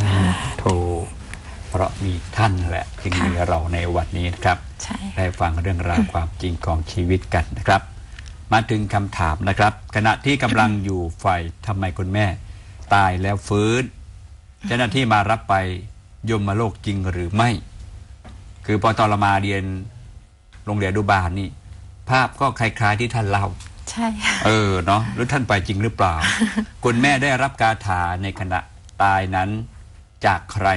สาธุเพราะมีท่านแหละจึงค่ะมีเราในวันนี้นะครับใช่ได้ฟังเรื่องราวความจริงของชีวิตกันนะครับ มาถึงคำถามนะครับ ขณะที่กำลังอยู่ไฟทำไมคุณแม่ ตายแล้วฟื้น เจ้าหน้าที่มารับไปยมมาโลกจริงหรือไม่ คือพอตอนเรามาเรียนโรงเรียนอนุบาลนี่ ภาพก็คล้ายๆที่ท่านเล่าใช่ค่ะเออเนาะหรือท่านไปจริงหรือเปล่า คุณแม่ได้รับคาถาในขณะ ตายนั้นจากใคร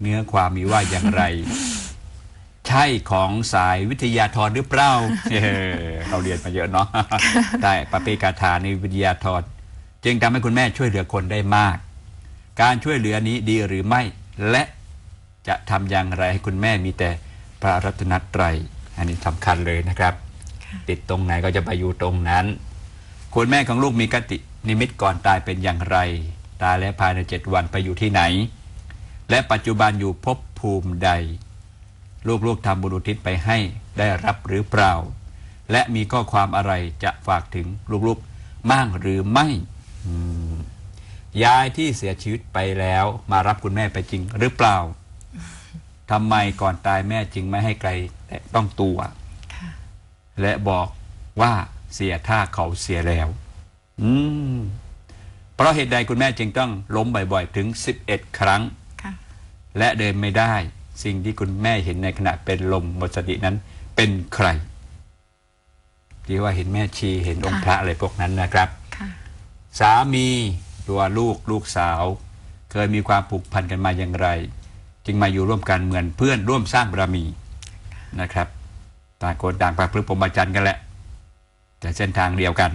เนื้อความมีว่าอย่างไร ใช่ของสายวิทยาธรหรือเปล่าเออเราเรียนมาเยอะเนาะได้ปะเปกาถาในวิทยาธรจึงทำให้คุณแม่ช่วยเหลือคนได้มาก การช่วยเหลือนี้ดีหรือไม่ และจะทำอย่างไรให้คุณแม่มีแต่พระรัตนตรัยอันนี้สำคัญเลยนะครับ ติดตรงไหนก็จะไปอยู่ตรงนั้น คุณแม่ของลูกมีกตินิมิตก่อนตายเป็นอย่างไร ตายแล้วภายในเจ็ดวันไปอยู่ที่ไหน และปัจจุบันอยู่ภพภูมิใด ลูกๆทำบุญอุทิศไปให้ได้รับหรือเปล่า และมีข้อความอะไรจะฝากถึงลูกๆมั่งหรือไม่อืมยายที่เสียชีวิตไปแล้วมารับคุณแม่ไปจริงหรือเปล่าทำไมก่อนตายแม่จึงไม่ให้ไกลแต่ต้องตัวค่ะและบอกว่าเสียท่าเขาเสียแล้ว อืม เพราะเหตุใดคุณแม่จึงต้องล้มบ่อยๆ ถึง 11 ครั้ง ค่ะ และเดินไม่ได้ สิ่งที่คุณแม่เห็นในขณะเป็นลมหมดสตินั้นเป็นใคร ที่ว่าเห็นแม่ชีเห็นองค์พระอะไรพวกนั้นนะครับ ค่ะ สามีตัวลูกลูกสาว เคยมีความผูกพันกันมาอย่างไร จึงมาอยู่ร่วมกันเหมือนเพื่อนร่วมสร้างบารมีนะครับต่างคนต่างประพฤติพรหมจรรย์กันแหละ แต่เส้นทางเดียวกัน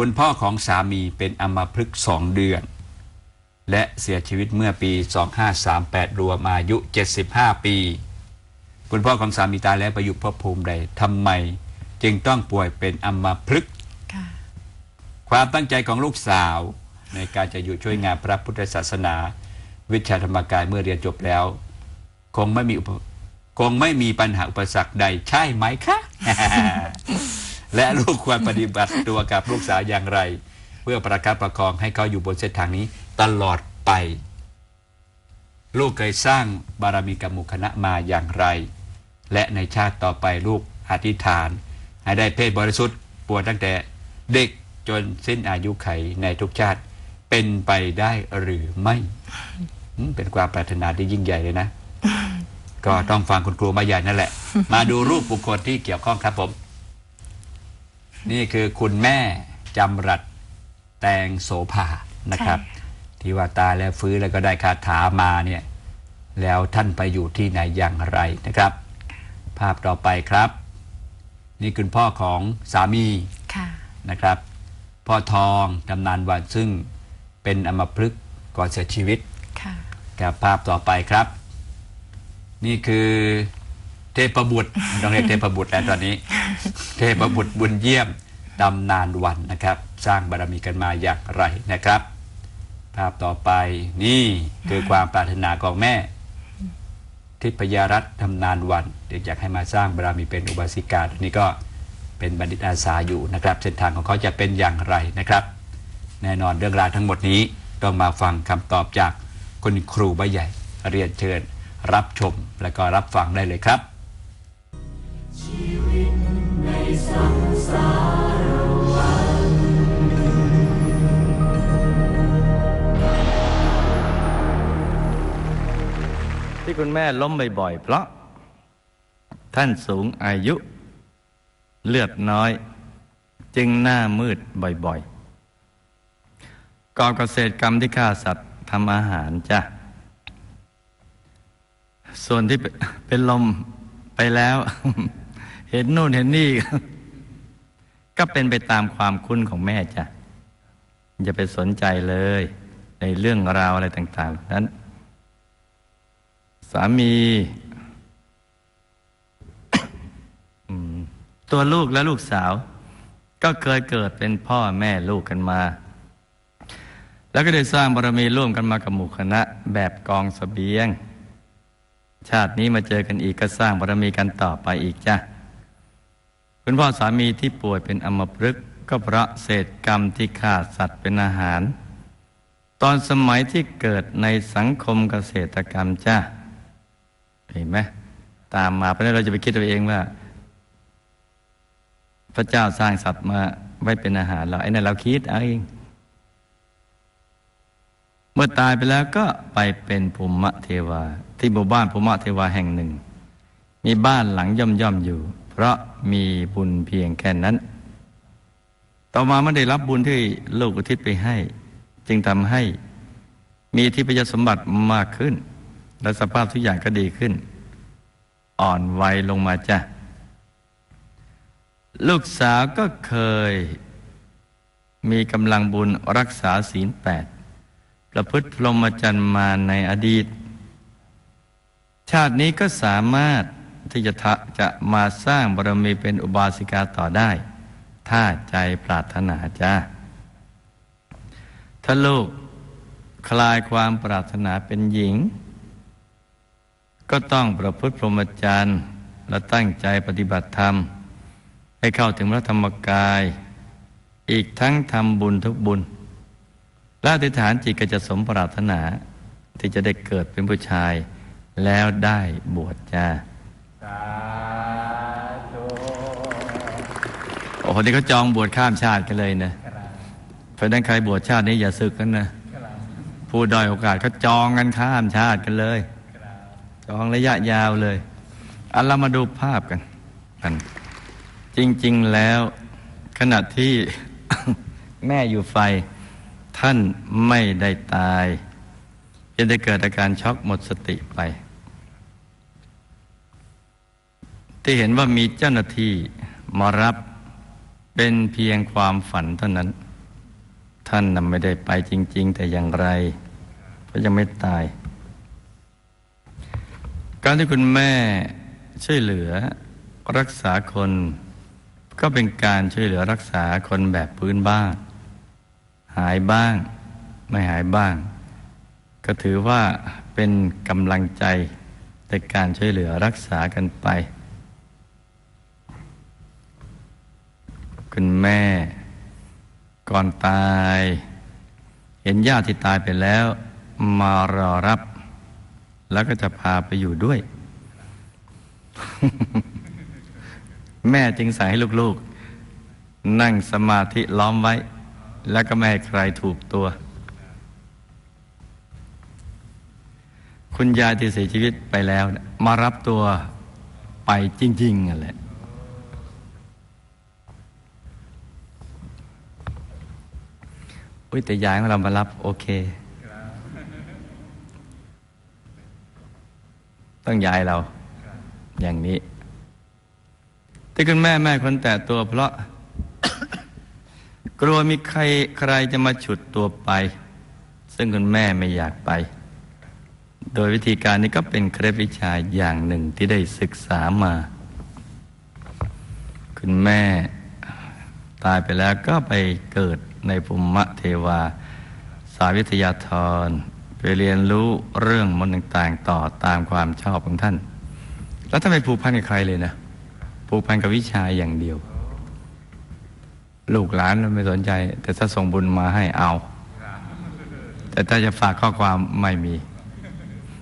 คุณพ่อของสามีเป็นอัมพฤกษ์สองเดือน และเสียชีวิตเมื่อปี 2538 รวมอายุ 75 ปี คุณพ่อของสามีตายแล้วไปอยู่ภพภูมิใดทำไมจึงต้องป่วยเป็นอัมพฤกษ์ค่ะความตั้งใจของลูกสาวในการจะอยู่ช่วยงานพระพุทธศาสนา วิชาธรรมกายเมื่อเรียนจบแล้ว คงไม่มีอุปคงไม่มีปัญหาอุปสรรคใดใช่ไหมคะ และลูกควรปฏิบัติตัวกับลูกสาวอย่างไร เพื่อประคับประคองให้เขาอยู่บนเส้นทางนี้ตลอดไป ลูกเคยสร้างบารมีกับหมู่คณะมาอย่างไร และในชาติต่อไปลูกอธิษฐาน ให้ได้เพศบริสุทธิ์ปวดตั้งแต่เด็กจนสิ้นอายุไขในทุกชาติเป็นไปได้หรือไม่เป็นความปรารถนาที่ยิ่งใหญ่เลยนะ ก็ต้องฟังคุณครูมาใหญ่นั่นแหละ มาดูรูปบุคคลที่เกี่ยวข้องครับผม นี่คือคุณแม่จำรัดแตงโสภานะครับใช่ค่ะที่ว่าตายแล้วฟื้นแล้วก็ได้คาถามาเนี่ยแล้วท่านไปอยู่ที่ไหนอย่างไรนะครับ ภาพต่อไปครับ นี่คุณพ่อของสามีค่ะนะครับ พ่อทองตำนานวันซึ่งเป็นอมพฤกษ์ก่อนเสียชีวิตค่ะกับภาพต่อไปครับ นี่คือ เทพบุตรต้องเรียกเทพบุตรแล้วตอนนี้ เทพบุตรบุญเยี่ยมตำนานวันนะครับ สร้างบารมีกันมาอย่างไรนะครับ ภาพต่อไปนี่คือความปรารถนาของแม่ ทิพยรัตน์ตำนานวัน เด็กอยากให้มาสร้างบารมีเป็นอุบาสิกาตัวนี้ก็เป็นบัณฑิตอาสาอยู่นะครับ เส้นทางของเขาจะเป็นอย่างไรนะครับ แน่นอนเรื่องราวทั้งหมดนี้ต้องมาฟังคำตอบจากคุณครูใบใหญ่เรียนเชิญ รับชมและก็รับฟังได้เลยครับ ที่คุณแม่ล้มบ่อยๆเพราะ ท่านสูงอายุ เลือดน้อย จึงหน้ามืดบ่อยๆก่อเกษตรกรรมที่ฆ่าสัตว์ทำอาหารจ้ะส่วนที่เป็นเป็นลมไปแล้ว เห็นนู่นเห็นนี่ ก็เป็นไปตามความคุ้นของแม่จ้ะอย่าไปสนใจเลย ในเรื่องราวอะไรต่างๆนั้น สามีตัวลูกและลูกสาว ก็เคยเกิดเป็นพ่อแม่ลูกกันมา แล้วก็ได้สร้างบารมีร่วมกันมากับหมู่คณะ แบบกองสเสบียง ชาตินี้มาเจอกันอีกก็สร้างบารมีกันต่อไปอีกจ้ะ คุณพ่อสามีที่ป่วยเป็นอมพฤกษ์ก็เพราะเศษกรรมที่ฆ่าสัตว์เป็นอาหาร ตอนสมัยที่เกิดในสังคมเกษตรกรรมจ้าเห็นไหมตามมาเพราะนั้นเราจะไปคิดตัวเองว่า พระเจ้าสร้างสัตว์มาไว้เป็นอาหารเราไอ้นั่นเราคิดเอาเองเมื่อตายไปแล้วก็ไปเป็นภูมิเทวา ที่หมู่บ้านภูมิเทวาแห่งหนึ่ง มีบ้านหลังย่อมย่อมอยู่ เพราะมีบุญเพียงแค่นั้น ต่อมาไม่ได้รับบุญที่ลูกอุทิศไปให้ จึงทำให้มีทิพยสมบัติมากขึ้น และสภาพทุกอย่างก็ดีขึ้น อ่อนวัยลงมาจ้ะ ลูกสาวก็เคย มีกำลังบุญรักษาศีลแปดประพฤติพรหมจรรย์มาในอดีต ชาตินี้ก็สามารถ ที่จะจะมาสร้างบารมีเป็นอุบาสิกาต่อได้ ถ้าใจปรารถนาจ้าถ้าลูกคลายความปรารถนาเป็นหญิง ก็ต้องประพฤติพรหมจรรย์และตั้งใจปฏิบัติธรรม ให้เข้าถึงพระธรรมกาย อีกทั้งทำบุญทุกบุญและอธิษฐานจิตก็จะสมปรารถนาที่จะได้เกิดเป็นผู้ชาย แล้วได้บวชจ้า โอ้โหนี่เขาจองบวชข้ามชาติกันเลยนะเพราะนั้นใครบวชชาตินี้อย่าสึกกันนะผู้ด้อยโอกาสเขาจองกันข้ามชาติกันเลย จองระยะยาวเลยอันเรามาดูภาพกันกัน จริง ๆแล้วขณะที่แม่อยู่ไฟ ท่านไม่ได้ตายจะได้เกิดอาการช็อกหมดสติไป ที่เห็นว่ามีเจ้าหน้าที่มารับ เป็นเพียงความฝันเท่านั้น ท่านนำไม่ได้ไปจริง ๆ แต่อย่างไร เพราะยังไม่ตาย การที่คุณแม่ช่วยเหลือรักษาคน ก็เป็นการช่วยเหลือรักษาคนแบบพื้นบ้าน หายบ้าง ไม่หายบ้าง ก็ถือว่าเป็นกำลังใจในการช่วยเหลือรักษากันไป คุณแม่ ก่อนตาย เห็นญาติที่ตายไปแล้ว มารอรับ แล้วก็จะพาไปอยู่ด้วย แม่จึงสั่งให้ลูกๆ นั่งสมาธิล้อมไว้ แล้วก็ไม่ให้ใครถูกตัว คุณยายที่เสียชีวิตไปแล้ว มารับตัวไปจริงๆนั่นแหละ อุ้ยแต่ยายของเรามารับโอเค ต้องยายเรา อย่างนี้ที่คุณแม่แม่คนแต่ตัวเพราะ กลัวมีใครใครจะมาฉุดตัวไป ซึ่งคุณแม่ไม่อยากไป โดยวิธีการนี้ก็เป็นเคล็ดวิชาอย่างหนึ่งที่ได้ศึกษามา คุณแม่ตายไปแล้วก็ไปเกิด ในภูมิเทวา สาวิทยาธรไปเรียนรู้เรื่องมนต์ต่างๆ ต่อตามความชอบของท่าน แล้วถ้าไม่ผูกพันกับใครเลยนะผูกพันกับวิชาอย่างเดียว ลูกหลานไม่สนใจ แต่ถ้าส่งบุญมาให้เอา แต่ถ้าจะฝากข้อความไม่มี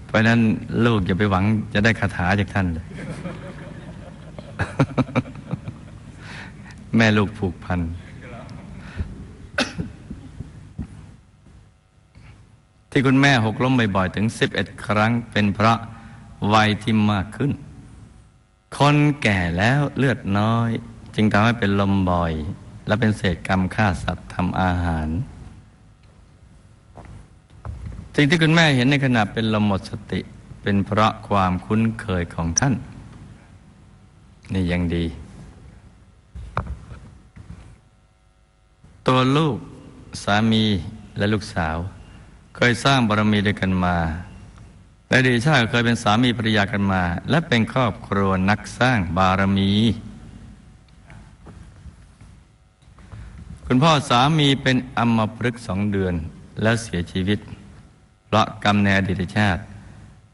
เพราะฉะนั้นลูกอย่าไปหวังจะได้คาถาจากท่านเลยแม่ลูกผูกพัน ที่คุณแม่หกล้มบ่อยๆถึง 11 ครั้งเป็นเพราะวัยที่มากขึ้น คนแก่แล้วเลือดน้อย จึงทำให้เป็นลมบ่อย และเป็นเศษกรรมฆ่าสัตว์ทำอาหาร สิ่งที่คุณแม่เห็นในขณะเป็นลมหมดสติเป็นเพราะความคุ้นเคยของท่าน นี่ยังดี ตัวลูกสามีและลูกสาว เคยสร้างบารมีด้วยกันมาและดีชาติเคยเป็นสามีภรรยากันมา และเป็นครอบครัวนักสร้างบารมี คุณพ่อสามีเป็นอัมพฤกษ์สองเดือนแล้วเสียชีวิต เพราะกรรมในอดีตชาติ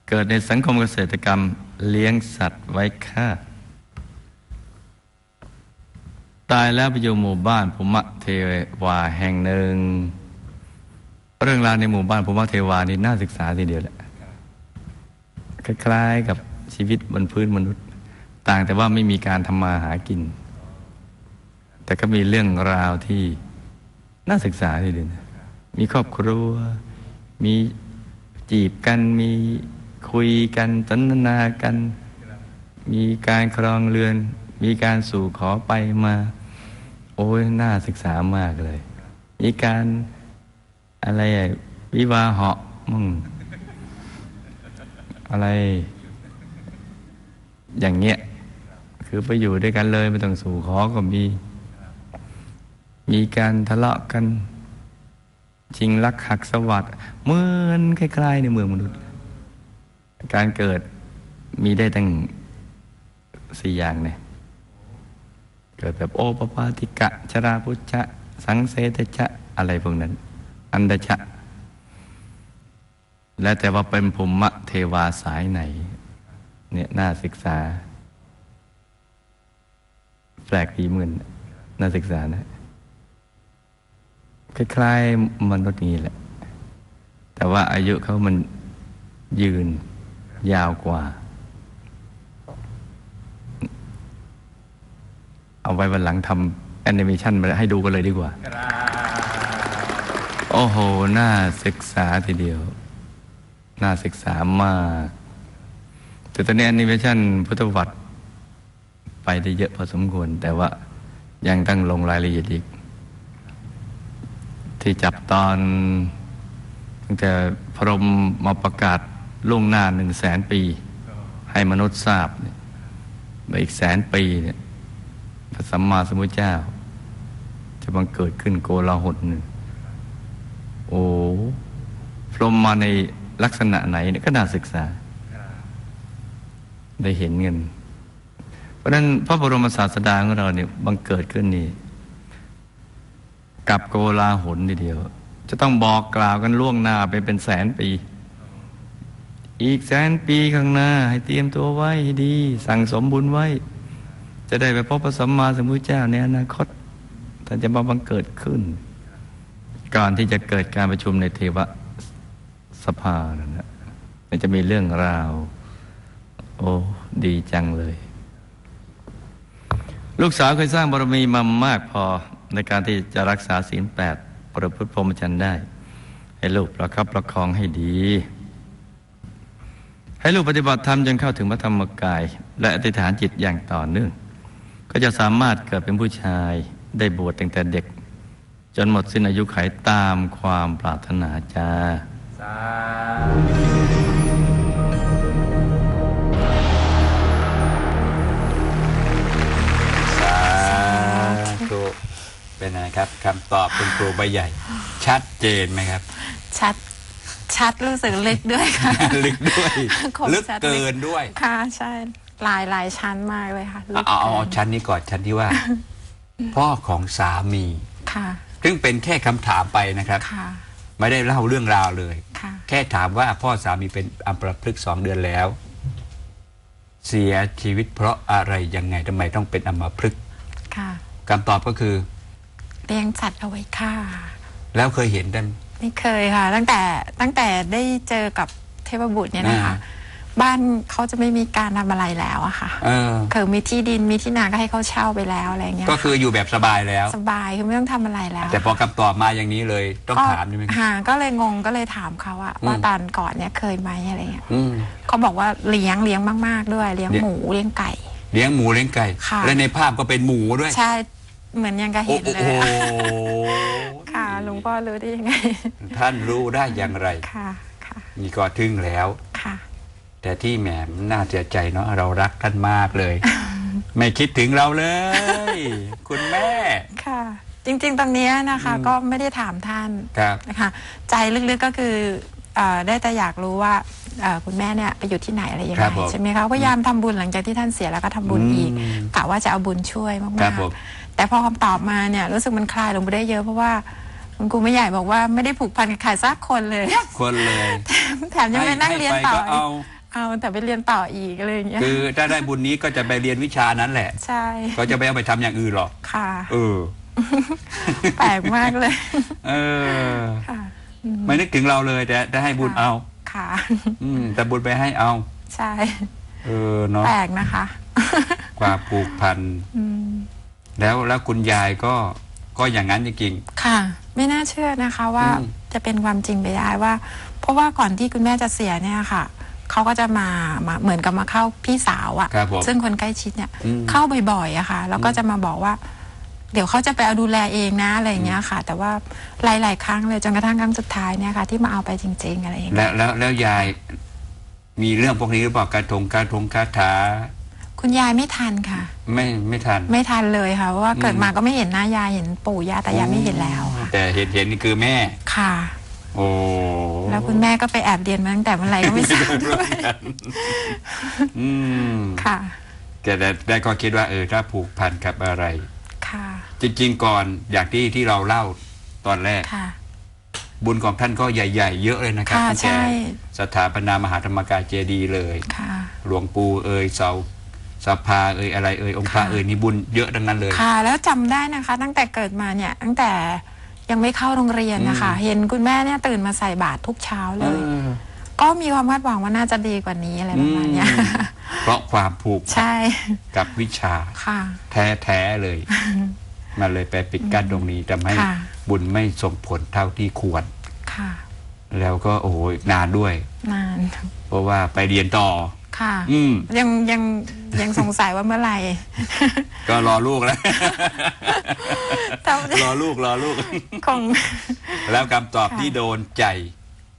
เกิดในสังคมเกษตรกรรมเลี้ยงสัตว์ไว้ฆ่า ตายแล้วไปอยู่หมู่บ้านภูมะเทวาแห่งหนึ่ง เรื่องราวในหมู่บ้านภูมิเทวานี่น่าศึกษาทีเดียวแหละคล้ายๆกับชีวิตบนพื้นมนุษย์ ต่างแต่ว่าไม่มีการทำมาหากิน แต่ก็มีเรื่องราวที่น่าศึกษาทีเดียวมีครอบครัว มีจีบกันมีคุยกันสนทนากัน มีการครองเรือน มีการสู่ขอไปมา โอ้ยน่าศึกษามากเลย มีการ อะไรวิวาเหาะมึงอะไร อย่างเงี้ย คือไปอยู่ด้วยกันเลยไม่ต้องสู่ขอก็มี มีการทะเลาะกัน ชิงรักหักสวัสดเหมือนคล้ๆในเมืองมนุษย์ การเกิดมีได้ตั้งสี่อย่างเนี่ยเกิดแบบโอปปาติกะ ชราพุชชะสังเสตชะ อะไรพวกนั้น อันดชะ และแต่ว่าเป็นภูมิเทวาสายไหน เนี่ยน่าศึกษา แปลกดีเหมือนน่าศึกษานะ คล้ายๆมนุษย์นี้แหละ แต่ว่าอายุเขามันยืนยาวกว่า เอาไว้วันหลังทำแอนิเมชันมาให้ดูกันเลยดีกว่า โอ้โห น่าศึกษาทีเดียว น่าศึกษามาก แต่ตอนนี้แอนิเมชันพุทธวัตรไปได้เยอะพอสมควร แต่ว่ายังต้องลงรายละเอียดอีก ที่จับตอนตั้งแต่พระรมมาประกาศล่วงหน้าหนึ่งแสนปี ให้มนุษย์ทราบเนี่ยว่าอีกแสนปีเนี่ยพระสัมมาสัมพุทธเจ้า จะบังเกิดขึ้นโกลาหลหนึ่ง โอ้พรหมมาในลักษณะไหนเนี่ยก็น่าศึกษา ได้เห็นเงิน เพราะฉะนั้นพระบรมศาสดาของเราเนี่ยบังเกิดขึ้นนี่กับโกลาหลทีเดียว จะต้องบอกกล่าวกันล่วงหน้าไปเป็นแสนปี อีกแสนปีข้างหน้า ให้เตรียมตัวไว้ให้ดี สั่งสมบุญไว้ จะได้ไปพบพระสัมมาสัมพุทธเจ้าในอนาคตท่านจะมาบังเกิดขึ้น ก่อนที่จะเกิดการประชุมในเทวสภานั่นนะมันจะมีเรื่องราว โอ้ดีจังเลย ลูกสาวเคยสร้างบารมีมามากพอในการที่จะรักษาศีลแปดประพฤติพรหมจรรย์ได้ ให้ลูกประคับประคองให้ดี ให้ลูกปฏิบัติธรรมจนเข้าถึงพระธรรมกาย และอธิษฐานจิตอย่างต่อเนื่อง ก็จะสามารถเกิดเป็นผู้ชายได้บวชตั้งแต่เด็ก จนหมดสิ้นอายุไขตามความปรารถนาจ้าสาธุเป็นไงครับคำตอบคุณครูใบใหญ่ ชัดเจนไหมครับ ชัดชัดรู้สึกลึกด้วยค่ะ ลึกด้วยคมลึกชัดเกินด้วยค่ะใช่หลายหลายชั้นมากเลยค่ะลึเอากเอาเอากินชั้นนี้ก่อนชั้นที่ว่า พ่อของสามีค่ะ ซึ่งเป็นแค่คำถามไปนะครับ ค่ะ ไม่ได้เล่าเรื่องราวเลย ค่ะ แค่ถามว่าพ่อสามีเป็นอัมพฤกษ์สองเดือนแล้ว เสียชีวิตเพราะอะไรยังไงทำไมต้องเป็นอัมพฤกษ์ค่ะ คำตอบก็คือ เลี้ยงสัตว์เอาไว้ค่ะ แล้วเคยเห็นได้ไม่เคยค่ะ ตั้งแต่ตั้งแต่ได้เจอกับเทพบุตรเนี่ยนะคะ อ่า บ้านเขาจะไม่มีการทำอะไรแล้วอะค่ะเออคือมีที่ดินมีที่นาก็ให้เขาเช่าไปแล้วอะไรเงี้ยก็คืออยู่แบบสบายแล้ว สบายคือไม่ต้องทำอะไรแล้วแต่พอคำตอบมาอย่างนี้เลยต้องก็ถามใช่ไหมครับหาก็เลยงงก็เลยถามเขาอะอืมว่าตอนก่อนเนี่ยเคยไหมอะไรเงี้ยอืม เขาบอกว่าเลี้ยงเลี้ยงมากๆด้วย เลี้ยงเลี้ยง หมูเลี้ยงไก่ เลี้ยงหมูเลี้ยงไก่ ค่ะ และในภาพก็เป็นหมูด้วย ใช่เหมือนยังกระโอ้เห็นโหเลยอะค่ะหลวงพ่อรู้ได้ยังไงท่านรู้ได้อย่างไร ค่ะค่ะ นี่ก็ทึ่งแล้วค่ะ แต่ที่แหมน่าเสียใจเนาะเรารักท่านมากเลย ไม่คิดถึงเราเลย คุณแม่ค่ะ จริง ๆตรงเนี้ยนะคะก็ไม่ได้ถามท่านครับนะคะใจลึกๆก็คือเอ่อได้แต่อยากรู้ว่าเอ่อคุณแม่เนี่ยไปอยู่ที่ไหนอะไรยังครัไงบผมใช่ไหมคะพยายามทำบุญหลังจากที่ท่านเสียแล้วก็ทำบุญอืมอีกกะว่าจะเอาบุญช่วยครัมาบกผมๆแต่พอคำตอบมาเนี่ยรู้สึกมันคลายลงไปได้เยอะเพราะว่าคุณครูไม่ใหญ่บอกว่าไม่ได้ผูกพันกับใครสักคนเลยคนเลยแถมยังไปนั่งเรียนต่อให้ไปก็ เอาเอาแต่ไปเรียนต่ออีกอะไรอย่างเงี้ยคือถ้าได้บุญนี้ก็จะไปเรียนวิชานั้นแหละ ใช่ก็จะไม่เอาไปทำอย่างอื่นหรอกค่ะ เออ แปลกมากเลยเออค่ะไม่นึกถึงเราเลยแต่แต่ให้บุญค่ะเอา ค่ะ อืม แต่บุญไปให้เอา ใช่ เออเนาะแปลกนะคะ ความผูกพัน อืม แล้วแล้วคุณยายก็ก็อย่างนั้นจริง ค่ะ ไม่น่าเชื่อนะคะว่าอืม จะเป็นความจริงไปได้ว่า เพราะว่าก่อนที่คุณแม่จะเสียเนี่ยค่ะ เขาก็จะมามาเหมือนกับมาเข้าพี่สาวอะครับผมซึ่งคนใกล้ชิดเนี่ยอืม เข้าบ่อยๆอะค่ะ แล้วก็จะมาบอกว่า เดี๋ยวเขาจะไปเอาดูแลเองนะอะไรอย่างเงี้ยค่ะ แต่ว่าหลาย ๆ ครั้งเลยจนกระทั่งครั้งสุดท้ายเนี่ยค่ะ ที่มาเอาไปจริง ๆ อะไรอย่างๆเงี้ย แล้วแล้วแล้วยายมีเรื่องพวกนี้หรือเปล่ากระทงกระทงคาถาคุณยายไม่ทันค่ะ ไม่ไม่ทัน ไม่ทันเลยค่ะเพราะว่าเกิดอืมมาก็ไม่เห็นหน้ายายเห็นปู่ย่าแต่ยายไม่เห็นแล้วค่ะแต่เห็นเห็นนี่คือแม่ ค่ะ โอ้แล้วคุณแม่ก็ไปแอบเรียนมาตั้งแต่เมื่อไหร่ก็ไม่ทราบด้วยอืมค่ะแต่แต่แต่ก็คิดว่าเออถ้าผูกพันกับอะไร ค่ะ จริง ๆ ก่อนอย่างที่ที่เราเล่าตอนแรกค่ะบุญของท่านก็ใหญ่ ๆ เยอะเลยนะครับค่ะตั้งใช่แต่สถาปนามหาธรรมกายเจดีย์เลยค่ะหลวงปู่เอ่ยเสาสภาเอ่ยอะไรเอ่ยองค์พระค่ะเอ่ยนี่บุญเยอะทั้งนั้นเลย ค่ะ แล้วจำได้นะคะ ตั้งแต่เกิดมาเนี่ยตั้งแต่ ยังไม่เข้าโรงเรียนนะคะอืมเห็นคุณแม่เนี่ยตื่นมาใส่บาตรทุกเช้าเลยเออก็มีความคาดหวังว่าน่าจะดีกว่านี้อะไรประมาณเนี้ยอืมเพราะความผูกใช่กับวิชาค่ะแท้ๆเลยมันเลยไปปิดกั้นตรงนี้ทำให้ค่ะบุญไม่ส่งผลเท่าที่ควรค่ะแล้วก็โอ้โหนานด้วย นาน เพราะว่าไปเรียนต่อ ค่ะ อืมยังยัง ยังสงสัยว่าเมื่อไหร่ ก็รอลูกแล้วแต่รอลูกรอลูก คง แล้วคำตอบค่ะที่โดนใจ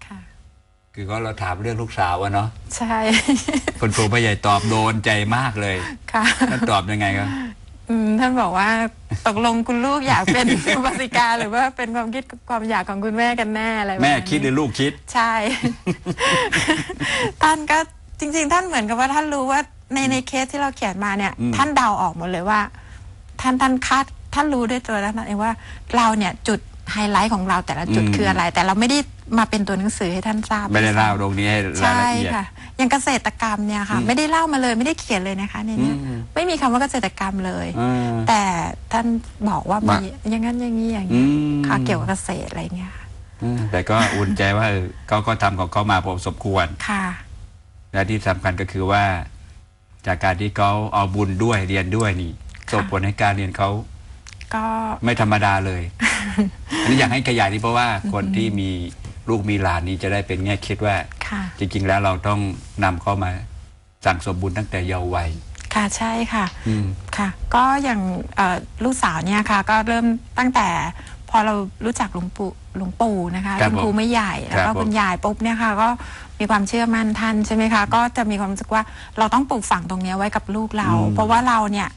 ค่ะคือก็เราถามเรื่องลูกสาวอะเนาะใช่คุณครูพ่อใหญ่ตอบโดนใจมากเลย ค่ะท่านตอบยังไงครับอืมท่านบอกว่าตกลงคุณลูกอยากเป็นอุบาสิกาหรือว่าเป็นความคิดความอยากของคุณแม่กันแน่อะไรประาณแม่นี้คิดหรือลูกคิด ใช่ ท่านก็จริง ๆ ท่านเหมือนกับว่าท่านรู้ว่า ในในเคสที่เราเขียนมาเนี่ย อืม ท่านเดาออกหมดเลยว่า ท่านท่านคาดท่านรู้ด้วยตัวท่านเองว่า เราเนี่ยจุดไฮไลท์ของเราแต่ละจุดคืออะไร แต่เราไม่ได้มาเป็นตัวหนังสือให้ท่านทราบ ไม่ได้เล่าตรงนี้ให้รายใช่ละเอียด ค่ะอย่างเกษตรกรรมเนี่ยค่ะ อืมไม่ได้เล่ามาเลยไม่ได้เขียนเลยนะคะในเนี้ยอืม ไม่มีคำว่าเกษตรกรรมเลยเออแต่ท่านบอกว่ามีว่าอย่างนั้นอย่างนี้อย่างอืนี้มค่ะเกี่ยวกับเกษตรอะไรเงี้ยค่ะเออแต่ก็อุ่นใจว่าเออเขาก็ทำของเขามาพอสมควร ค่ะ และที่สำคัญก็คือว่า จากการที่เขาเอาบุญด้วยเรียนด้วยนี่ค่ะส่งผลให้การเรียนเขาก็ไม่ธรรมดาเลย อันนี้อยากให้ขยายนี่เพราะว่าคนที่มีลูกมีหลานนี้จะได้เป็นแง่คิดว่าค่ะจริง ๆ แล้วเราต้องนำเข้ามาสั่งสมบุญตั้งแต่เยาว์วัยค่ะใช่ค่ะอืมค่ะ ก็อย่างเอ่อลูกสาวเนี่ยค่ะ ก็เริ่มตั้งแต่ พอเรารู้จักหลวงปู่หลวงปู่นะคะครับคุณครูผมไม่ใหญ่แล้วครัก็บผม คุณยายปุ๊บเนี่ยค่ะก็มีความเชื่อมั่นท่านใช่ไหมคะ ก็จะมีความรู้สึกว่าเราต้องปลูกฝังตรงเนี้ยไว้กับลูกเราอืมเพราะว่าเราเนี่ย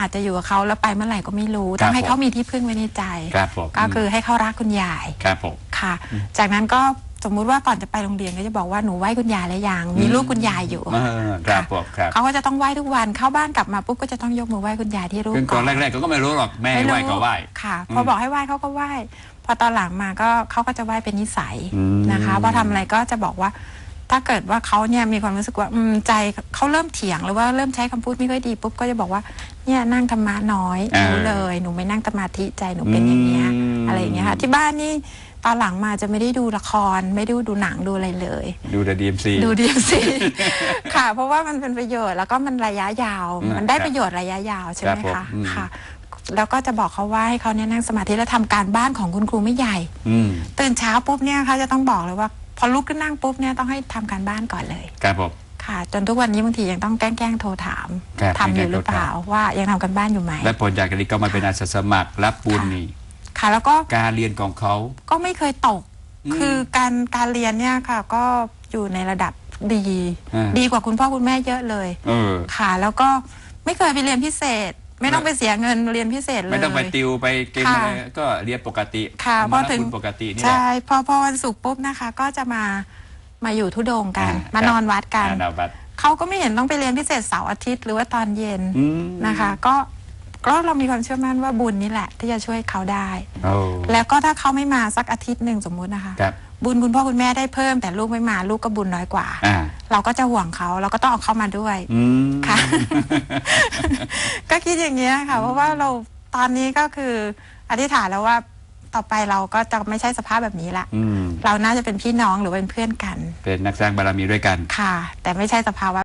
อาจจะอยู่กับเขาแล้วไปเมื่อไหร่ก็ไม่รู้ครัต้บองให้ผมเขามีที่พึ่งไว้ในใจ ครับผมก็คือให้เขารักคุณยาย ครับผม ค่ะ จากนั้นก็ สมมุติว่าก่อนจะไปโรงเรียนก็จะบอกว่าหนูไหว้คุณยายแล้วยังมีรูปคุณยายอยู่เออครับผมครับ เขาก็จะต้องไหว้ทุกวันเข้าบ้านกลับมาปุ๊บก็จะต้องยกมือไหว้คุณยายที่รูปซึ่งตอนแรกๆเขาก็ไม่รู้หรอกแม่ให้ไหว้ก็ไหว้ ค่ะอืมพอบอกให้ไหว้เขาก็ไหว้พอตอนหลังมาก็เขาก็จะไหว้เป็นนิสัยอืม นะคะพอทำอะไรก็จะบอกว่า ถ้าเกิดว่าเขาเนี่ยมีความรู้สึกว่าอืมใจเขาเริ่มเถียงหรือว่าเริ่มใช้คำพูดไม่ค่อยดีปุ๊บก็จะบอกว่าเนี่ยนั่งธรรมะน้อยรู้เลย หนูไม่นั่งสมาธิใจหนูเป็นอย่างเงี้ย อะไรอย่างเงี้ยค่ะที่บ้านนี่ ตอนหลังมาจะไม่ได้ดูละคร ไม่ได้ดูหนังดูอะไรเลย ดูแต่ดีเอ็มซีดูดีสิค่ะ เพราะว่ามันเป็นประโยชน์แล้วก็มันระยะยาว อืมมันได้ครับประโยชน์ระยะยาวใช่ไหมครับผมคะอืม ค่ะ แล้วก็จะบอกเขาว่าให้เขาเนี่ยนั่งสมาธิแล้วทำการบ้านของคุณครูไม่ใหญ่ อืมตื่นเช้าปุ๊บเนี่ยเขาจะต้องบอกเลยว่า พอลุกขึ้นนั่งปุ๊บเนี่ยต้องให้ทำการบ้านก่อนเลย ครับผม ค่ะ จนทุกวันนี้บางทียังต้องแกล้งๆโทรถามครับ ทำอยู่หรือเปล่าแกล้งๆโทรถามว่ายังทำกันบ้านอยู่ไหม และผลจากนี้ก็มาเป็นอาสาสมัครรับบุญนี่ ค่ะ แล้วก็การเรียนของเขา ก็ไม่เคยตกอืมคือการการเรียนเนี่ยค่ะ ก็อยู่ในระดับดี อ่า ดีกว่าคุณพ่อคุณแม่เยอะเลย เออ ค่ะ แล้วก็ไม่เคยไปเรียนพิเศษ ไม่ต้องไปเสียเงินเรียนพิเศษเลย ไม่ต้องไปติวไปเก่งค่ะอะไรก็เรียนปกติค่ะธรรพอมะถึงคุณปกตินี่แหละ ใช่พอพอวันศุกร์ปุ๊บนะคะ ก็จะมามาอยู่ทุดงค์กัน อ่ามานอนวัดกัน อ่านวัดเขาก็ไม่เห็นต้องไปเรียนพิเศษเสาร์อาทิตย์หรือว่าตอนเย็นอืม นะคะ ก็ ก็เรามีความเชื่อมั่นว่าบุญนี่แหละ ที่จะช่วยเขาได้ โอ้ แล้วก็ถ้าเขาไม่มาสักอาทิตย์หนึ่งสมมุตินะคะ ครับ บุญคุณพ่อคุณแม่ได้เพิ่มแต่ลูกไม่มาลูกก็บุญน้อยกว่า อ่าเราก็จะห่วงเขาเราก็ต้องเอาเขามาด้วย อืม ค่ะ ก็คิดอย่างเงี้ยค่ะ เพราะว่าเราตอนนี้ก็คืออธิษฐานแล้วว่าต่อไปเราก็จะไม่ใช่สภาพแบบนี้ละอืม เราน่าจะเป็นพี่น้องหรือเป็นเพื่อนกันเป็นนักสร้างบารมีด้วยกัน ค่ะ แต่ไม่ใช่สภาวะ